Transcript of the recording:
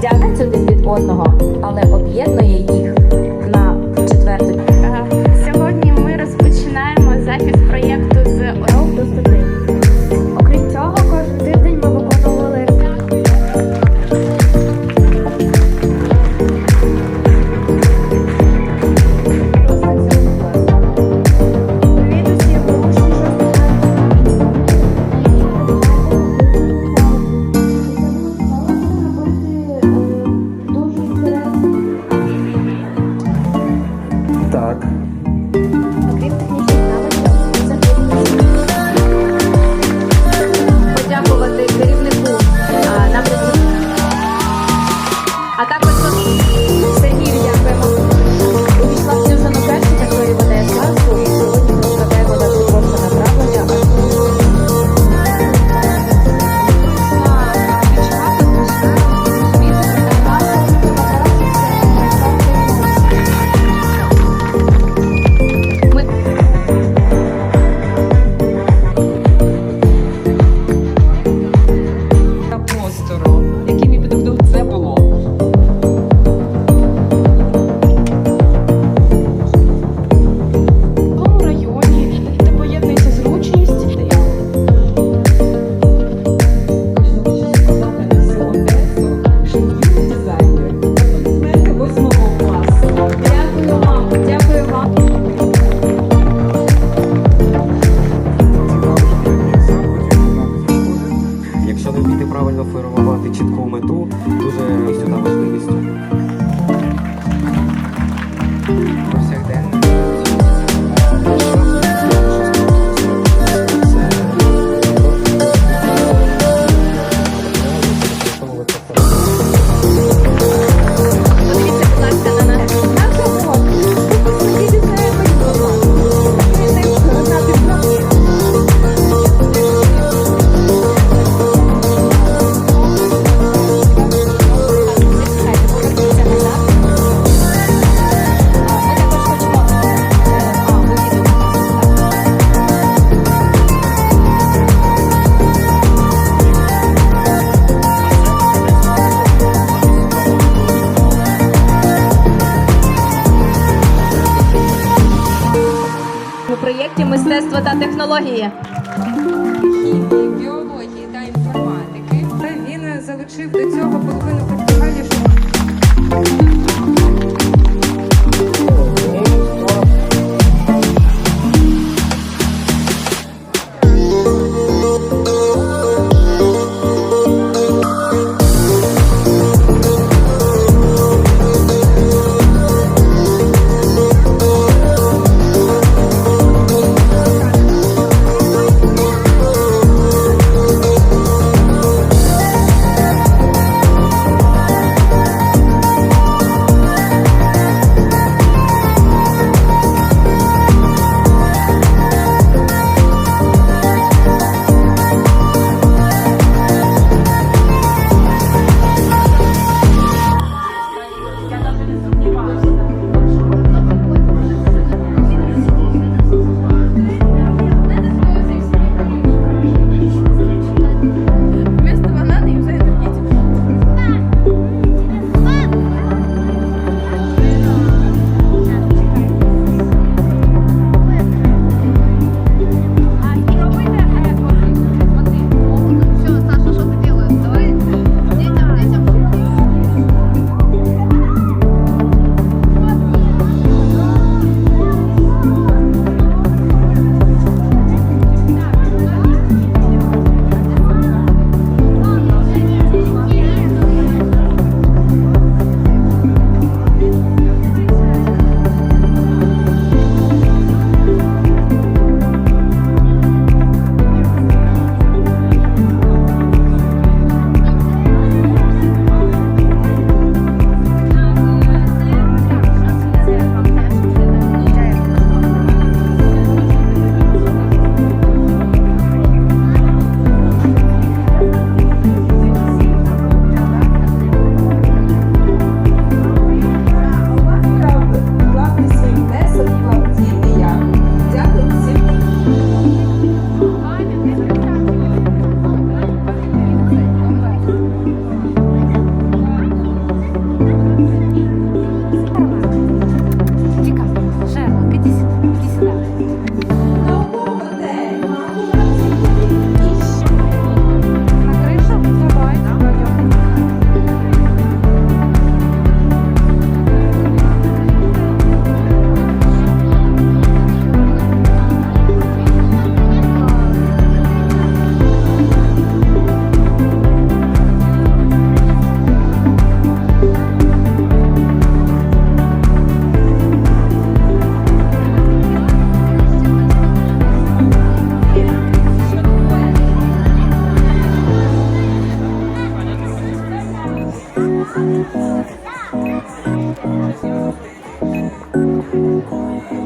дякують один від одного, але об'єднує їх. Та технології. хімії, біології та інформатики. Та він залучив до цього половину Thank you.